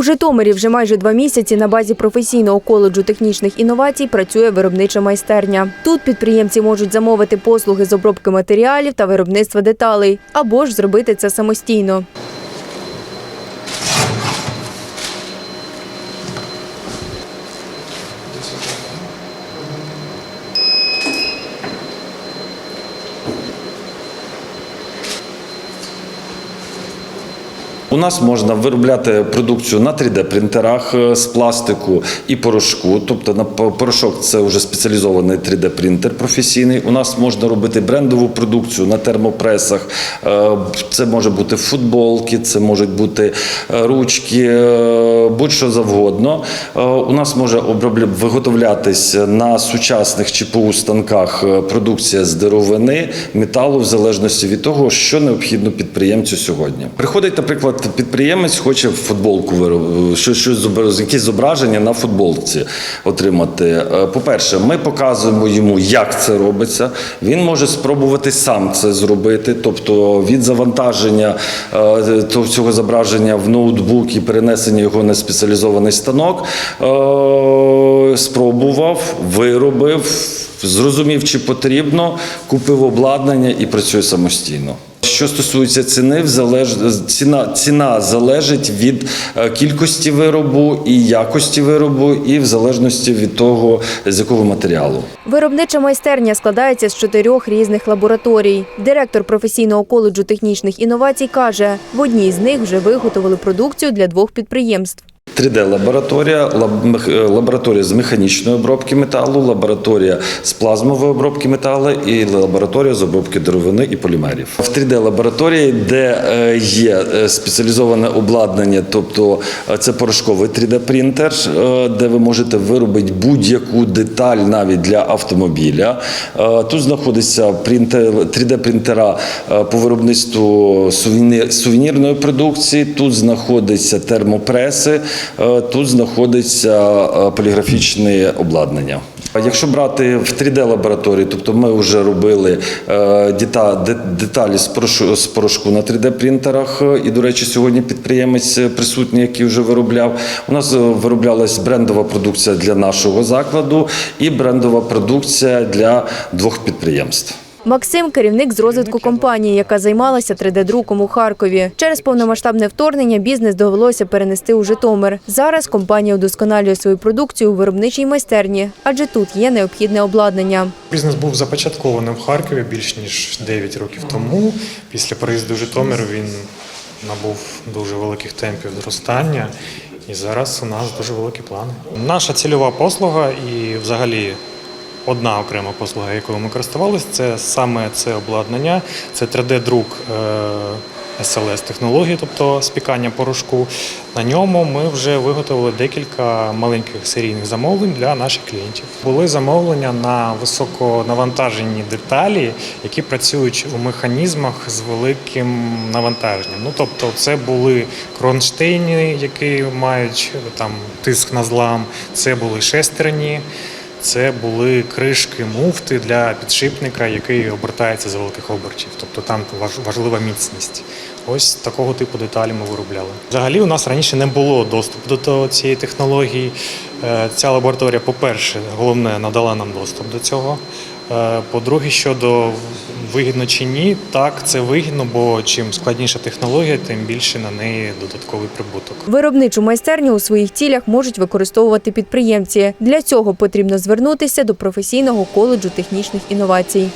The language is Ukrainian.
У Житомирі вже майже два місяці на базі професійного коледжу технічних інновацій працює виробнича майстерня. Тут підприємці можуть замовити послуги з обробки матеріалів та виробництва деталей, або ж зробити це самостійно. У нас можна виробляти продукцію на 3D-принтерах е, з пластику і порошку. Тобто на порошок це вже спеціалізований 3D-принтер професійний. У нас можна робити брендову продукцію на термопресах. Е, Це може бути футболки, це можуть бути е, ручки, будь-що завгодно. У нас може виготовлятись на сучасних ЧПУ станках продукція з деревини, металу, в залежності від того, що необхідно підприємцю сьогодні. Приходить, наприклад, підприємець хоче футболку що, щось зобра- якесь зображення на футболці отримати. Е, По-перше, ми показуємо йому, як це робиться. Він може спробувати сам це зробити, тобто від завантаження е, цього зображення в ноутбук і перенесення його на спеціалізований станок. е, Спробував, виробив, зрозумів, чи потрібно, купив обладнання і працює самостійно. Що стосується ціни, залеж... ціна, ціна залежить від е, кількості виробу і якості виробу, і в залежності від того, з якого матеріалу. Виробнича майстерня складається з чотирьох різних лабораторій. Директор професійного коледжу технічних інновацій каже, в одній з них вже виготовили продукцію для двох підприємств. 3D-лабораторія, лаб- е, лабораторія з механічної обробки металу, лабораторія з плазмової обробки металу і лабораторія з обробки деревини і полімерів. В 3D-лабораторії, де е, є е, спеціалізоване обладнання, тобто це порошковий 3D-принтер, е, де ви можете виробити будь-яку деталь навіть для автомобіля. Тут знаходиться принтер- 3D-принтера е, по виробництву сувені- сувенірної продукції, тут знаходяться термопреси, тут знаходиться е, поліграфічне обладнання. Якщо брати в 3D-лабораторії, тобто ми вже робили е, де- деталі з порошку, на 3D-принтерах, е, і, до речі, сьогодні підприємець е, присутній, який вже виробляв. У нас е, вироблялась брендова продукція для нашого закладу і брендова продукція для двох підприємств. Максим керівник з розвитку компанії, яка займалася 3D-друком у Харкові. Через повномасштабне вторгнення бізнес довелося перенести у Житомир. Зараз компанія удосконалює свою продукцію у виробничій майстерні, адже тут є необхідне обладнання. Бізнес був започаткований в Харкові більш ніж 9 років тому. Після переїзду в Житомир він набув дуже великих темпів зростання. І зараз у нас дуже великі плани. Наша цільова послуга і взагалі одна окрема послуга, якою ми користувалися, це саме це обладнання, це 3D-друк SLS технології, тобто спікання порошку. На ньому ми вже виготовили декілька маленьких серійних замовлень для наших клієнтів. Були замовлення на високонавантажені деталі, які працюють у механізмах з великим навантаженням. Ну тобто, це були кронштейни, які мають там тиск на злам, це були шестерні. Це були кришки муфти для підшипника, який обертається за великих обертів. Тобто там важ- важлива міцність. Ось такого типу деталі ми виробляли. Взагалі, у нас раніше не було доступу до цієї технології. Е, Ця лабораторія, по-перше, головне, надала нам доступ до цього. Е, По-друге, щодо вигідно чи ні, так це вигідно, бо чим складніша технологія, тим більше на неї додатковий прибуток. Виробничу майстерню у своїх цілях можуть використовувати підприємці. Для цього потрібно звернутися до професійного коледжу технічних інновацій.